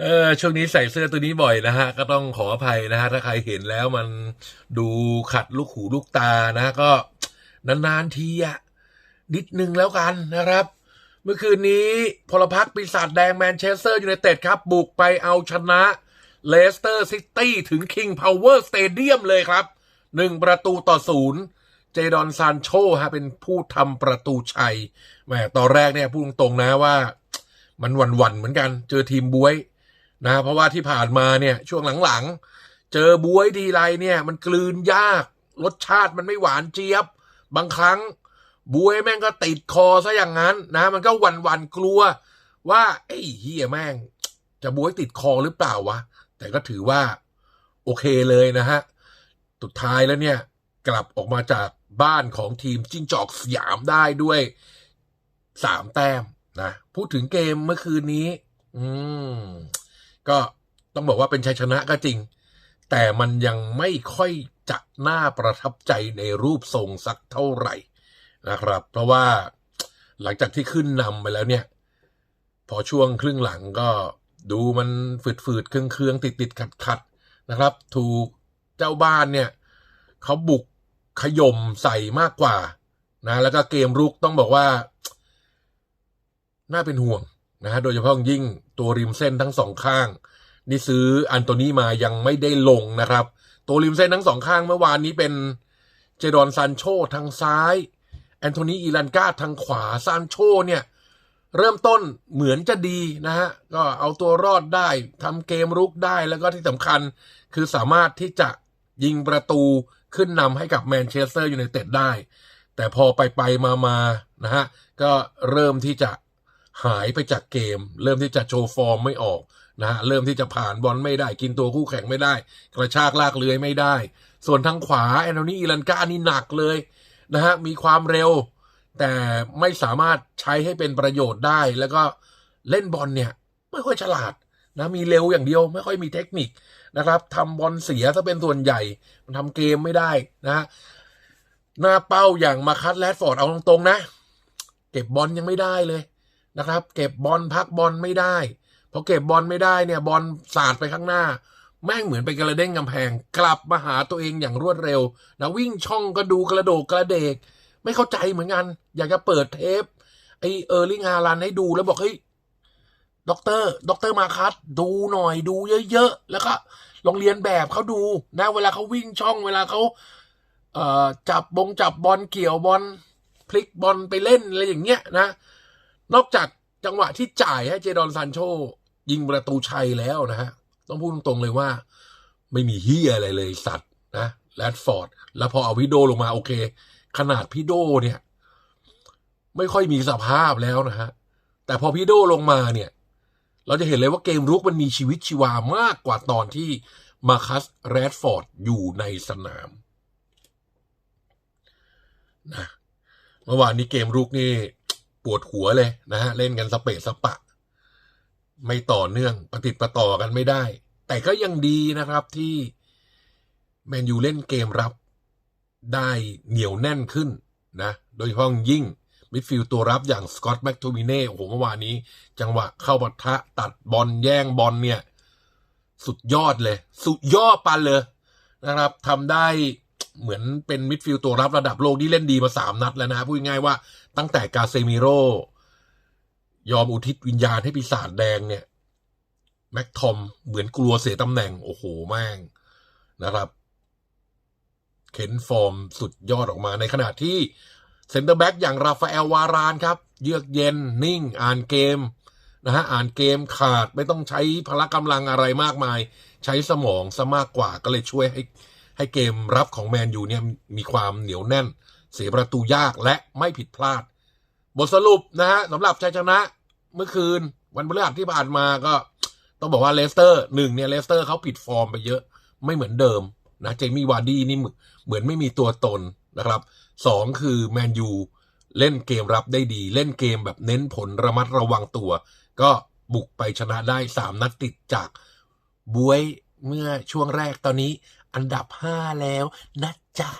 เออช่วงนี้ใส่เสื้อตัวนี้บ่อยนะฮะ ก็ต้องขออภัยนะฮะ ถ้าใครเห็นแล้วมันดูขัดลูกหูลูกตานะ ก็นานๆทีอะนิดนึงแล้วกันนะครับ เมื่อคืนนี้พลพรรคปีศาจแดงแมนเชสเตอร์ยูไนเต็ดครับ บุกไปเอาชนะเลสเตอร์ซิตี้ถึง King Power Stadium เลยครับหนึ่งประตูต่อศูนย์เจดอนซานโชฮะเป็นผู้ทำประตูชัยแหมตอนแรกเนี่ยพูดตรงๆนะว่า มันหวั่นๆเหมือนกัน เจอทีมบวยนะ เพราะว่าที่ผ่านมาเนี่ยช่วงหลังๆ เจอบวยดีไรเนี่ย มันกลืนยาก รสชาติมันไม่หวานเจี๊ยบ บางครั้งบวยแม่งก็ติดคอซะอย่างนั้นนะ มันก็หวันวันๆกลัว ว่าไอ้เฮียแม่ง จะบวยติดคอหรือเปล่าวะ แต่ก็ถือว่า โอเคเลยนะฮะสุดท้ายแล้วเนี่ยกลับออกมาจากบ้านของทีมจิ้งจอกสยามได้ด้วยสามแต้ม นะพูดถึงเกมเมื่อคืนนี้ อืม ก็ต้องบอกว่าเป็นชัยชนะก็จริง แต่มันยังไม่ค่อยจะน่าประทับใจในรูปทรงสักเท่าไหร่นะครับ เพราะว่าหลังจากที่ขึ้นนำไปแล้วเนี่ย พอช่วงครึ่งหลังก็ดูมันฝืดๆ เครื่องๆ ติดๆ ขัดๆ นะครับ ถูกเจ้าบ้านเนี่ยเขาบุกขย่มใส่มากกว่านะ แล้วก็เกมรุกต้องบอกว่า น่าเป็นห่วงนะฮะโดยเฉพาะยิ่งตัวริมเส้นทั้งสองข้าง นี่ซื้ออันโตนีมายังไม่ได้ลงนะครับ ตัวริมเส้นทั้งสองข้างเมื่อวานนี้เป็นเจดอนซานโชทางซ้าย แอนโทนีอีลันกาทางขวาซานโชเนี่ย เริ่มต้นเหมือนจะดีนะฮะ ก็เอาตัวรอดได้ทำเกมรุกได้แล้วก็ที่สำคัญคือสามารถที่จะยิงประตูขึ้นนำให้กับแมนเชสเตอร์ยูไนเต็ดได้ แต่พอไปไปมามานะฮะ ก็เริ่มที่จะ หายไปจากเกม เริ่มที่จะโชว์ฟอร์มไม่ออกนะฮะเริ่มที่จะผ่านบอลไม่ได้ กินตัวคู่แข่งไม่ได้ กระชากลากเลื้อยไม่ได้ ส่วนทางขวาแอนโทนีอีลันกานี่หนักเลยนะฮะมีความเร็ว แต่ไม่สามารถใช้ให้เป็นประโยชน์ได้ แล้วก็เล่นบอลเนี่ย ไม่ค่อยฉลาดนะมีเร็วอย่างเดียวไม่ค่อยมีเทคนิคนะครับทำบอลเสียถ้าเป็นส่วนใหญ่ มันทำเกมไม่ได้นะฮะหน้าเป้าอย่างมาคัตแรดฟอร์ดเอาตรงๆนะ เก็บบอลยังไม่ได้เลย นะครับ เก็บบอลพักบอลไม่ได้พอเก็บบอลไม่ได้เนี่ยบอลสาดไปข้างหน้า แม่งเหมือนไปกระเด้งกำแพง กลับมาหาตัวเองอย่างรวดเร็วนะวิ่งช่องก็ดูกระโดดกระเดก ไม่เข้าใจเหมือนกัน อยากจะเปิดเทปไอเออร์ลิงฮาลันให้ดูแล้วบอกเฮ้ยด็อกเตอร์ด็อกเตอร์มาคัสดูหน่อยดูเยอะๆ แล้วก็ลองเรียนแบบเขาดูนะ เวลาเขาวิ่งช่องเวลาเขาเอ่อจับบงจับบอลเกี่ยวบอลพลิกบอลไปเล่นอะไรอย่างเงี้ยนะ นอกจากจังหวะที่จ่ายให้เจดอนซานโช ยิงประตูชัยแล้วนะฮะ ต้องพูดตรงๆเลยว่า ไม่มีเฮียอะไรเลยสัตว์นะแรดฟอร์ด แล้วพอเอาพิโดลงมาโอเค ขนาดพิโดเนี่ย ไม่ค่อยมีสภาพแล้วนะฮะ แต่พอพิโดลงมาเนี่ย เราจะเห็นเลยว่าเกมรุกมันมีชีวิตชีวามากกว่าตอนที่มาคัสแรดฟอร์ดอยู่ในสนามนะเมื่อวานนี้เกมรุกนี่ วดหัวเลยนะฮะเล่นกันสเปะสปะ ไม่ต่อเนื่องประติดประต่อกันไม่ได้ แต่ก็ยังดีนะครับที่แมนยูเล่นเกมรับ ได้เหนียวแน่นขึ้นนะ โดยเฉพาะยิ่งมิดฟิลด์ตัวรับอย่างสกอตแม็กโทมิเน่โอ้โหเมื่อวานนี้ จังหวะเข้าปะทะตัดบอลแย่งบอลเนี่ย สุดยอดเลย สุดยอดปันเลยนะครับทำได้เหมือนเป็นมิดฟิลด์ตัวรับระดับโลกที่เล่นดีมาสามนัดแล้วนะพูดง่ายว่า ตั้งแต่กาเซมิโรยอมอุทิศวิญญาณให้ปีศาจแดงเนี่ย แม็กทอมเหมือนกลัวเสียตำแหน่ง โอ้โหแม่งนะครับเข็นฟอร์มสุดยอดออกมาในขณะที่เซนเตอร์แบ็กอย่างราฟาเอลวารานครับ เยือกเย็นนิ่ง อ่านเกมนะฮะอ่านเกมขาดไม่ต้องใช้พละกำลังอะไรมากมาย ใช้สมองซะมากกว่าก็เลยช่วยให้ให้เกมรับของแมนยูเนี่ยมีความเหนียวแน่น เสียประตูยากและไม่ผิดพลาด บทสรุปนะฮะสำหรับชัยชนะเมื่อคืนวันพฤหัสที่ผ่านมาก็ต้องบอกว่าเลสเตอร์หนึ่งเนี่ยเลสเตอร์เขาผิดฟอร์มไปเยอะไม่เหมือนเดิมนะเจมี่วาร์ดี้นี่เหมือนไม่มีตัวตนนะครับสองคือแมนยูเล่นเกมรับได้ดี เล่นเกมแบบเน้นผลระมัดระวังตัว ก็บุกไปชนะได้สามนัดติดจากบวยเมื่อช่วงแรกตอนนี้อันดับห้าแล้วนะจ๊ะ